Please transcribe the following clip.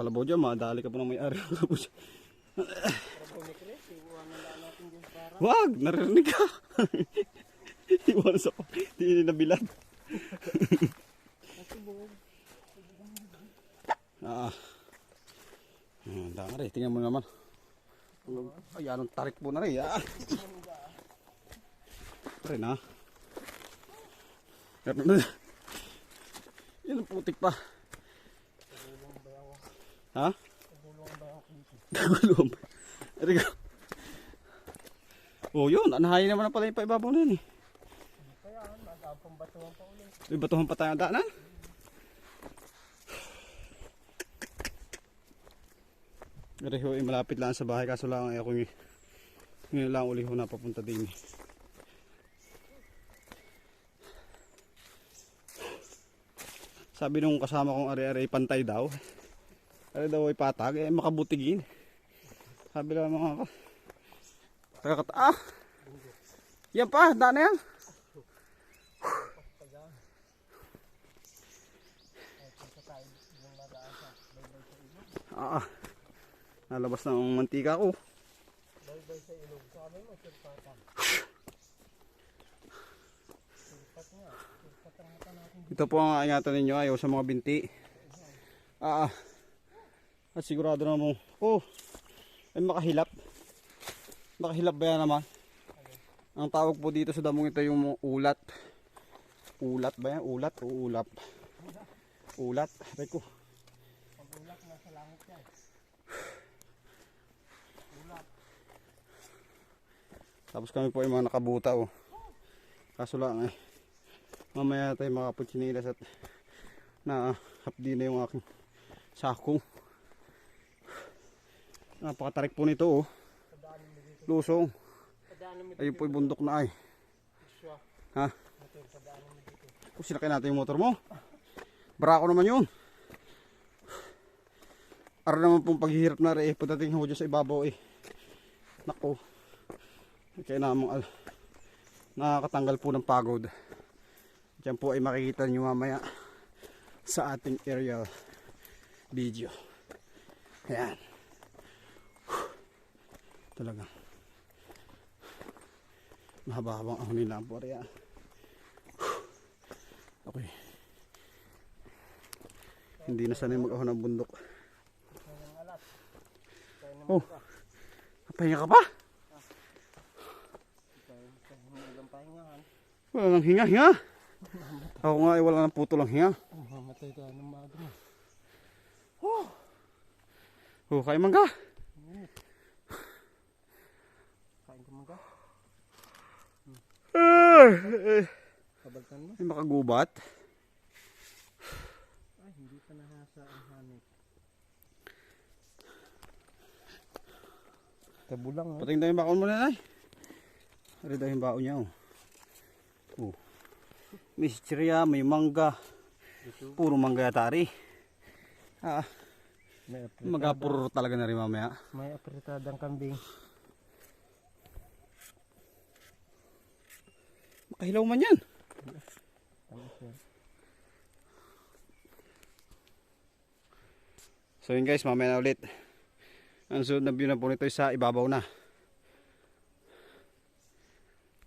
kalabaw dyan, madali ka po ng may-ari ng. Wag! Naririnig ka! Iwan sa pa. Hindi na bilad. ah. Hmm, dami rin. Tingnan mo naman. Ay, anong tarik po na rin. Ah. Ha. Meron na. Yan putik pa. Ha? Gagulong. Eri ka. Oh, yun. Anahayin naman na pala yung paibabaw na yun eh. May batuhan pa tayo ang daanan. Pero ho, eh, malapit lang sa bahay kaso lang eh, ako ng ngayon lang uli ho napapunta din eh. Sabi nung kasama kong ari-ari pantay daw. Ari daw ay patag, eh makabutigin. Sabi lang mga ka. Taga ah! Yan pa, daan yan. Ah, nalabas na ang mantika ko. Ito po ang ingatan ninyo ayaw sa mga binti. Ah, ah. At sigurado na mo. Oh, ay makahilap. Makahilap ba yan naman? Ang tawag po dito sa damong ito yung ulat. Ulat ba yan? Ulat o ulap? Ulat. Reko. Tapos kami po ay mga nakabuta oh. Kaso lang eh. Mamaya tayo makaputsinilas at na hapdi na yung aking sako. Napakatarik po nito oh. Lusong. Ayun po yung bundok na ay. Ha? Kung sinakay natin yung motor mo. Brako naman yun. Ara naman pong paghihirap na rin eh. Pagdating ho sa ibabaw eh. Nako. Kaya namang al nakakatanggal po ng pagod. Diyan po ay makikita nyo mamaya sa ating aerial video. Ayan. Talaga. Mahaba-habang ahon nila ang po rin. Okay. Hindi na sanay mag-ahon ng bundok. Oh. Pahinga ka pa? Wala nang hinga, hinga. Ako nga ay wala nang puto lang hinga. Mamatay ka ng maaga mo. Oh, kaya mangga. Mga. Eh, Kabaltan mo. Ay, makagubat. Ay, hindi pa nahasa ang hanip. Tabo lang ha. Pating tayo yung baon mo na, nay. Ari daw yung baon niya, oh. Oh. May may mangga. Puro mangga yatari. Ah, May apritada. magapuro talaga na rin mamaya. May apritadang kambing. Makahilaw man yan. So yun guys, mamaya na ulit. Ang sunod na view na po nito sa ibabaw na.